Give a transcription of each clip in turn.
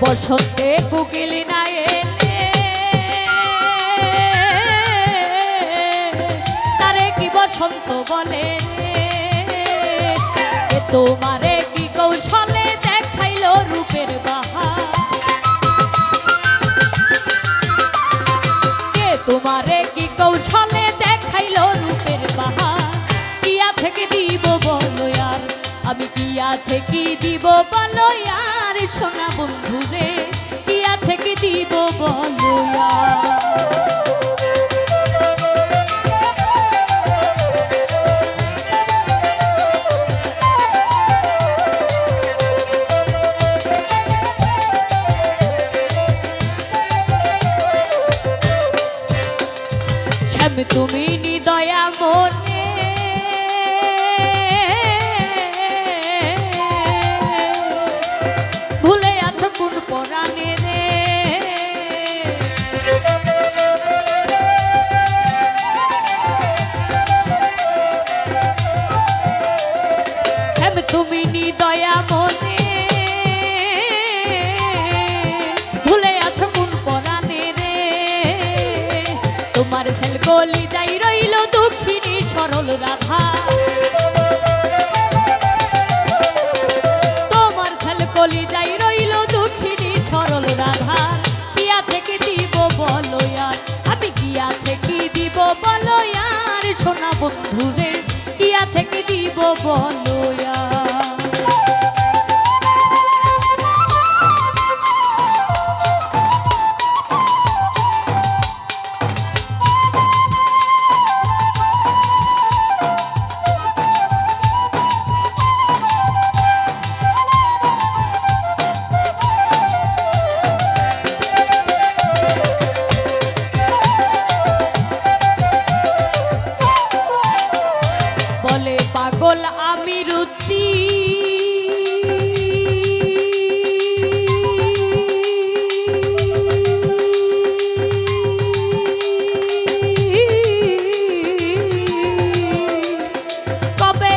বসন্তে কুকিল না এলে তারে কি বসন্ত বলে তোমারে কি কৌশলে দেখাইল রূপের বাহার? আমি কি আছে কি দিব বলো আর সোনা বন্ধু রে কি আছে কি দিব বলো তুমি নিদয়া মনে। সোনা বন্ধু রে কি আছে কি দিব বলো? পাগল আমি রুতি কবে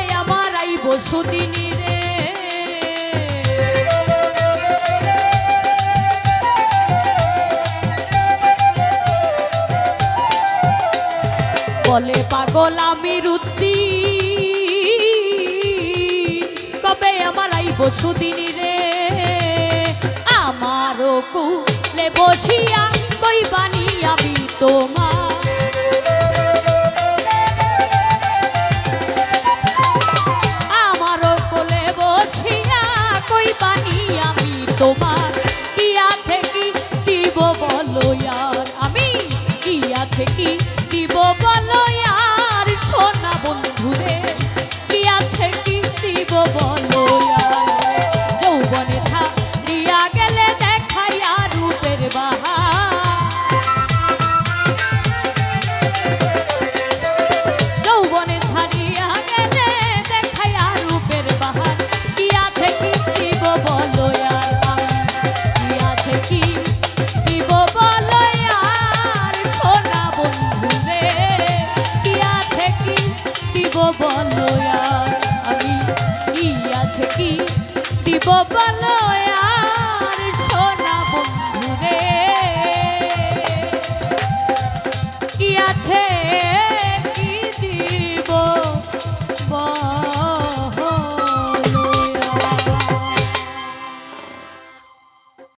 বলে পাগল আমি রুতি কবে আমার আইব সুদিনী রে। আমারও কুলে বসিয়া কই বানি তোমার। দিব বলয়া আমি ইয়া থেকে দিব বলয়া?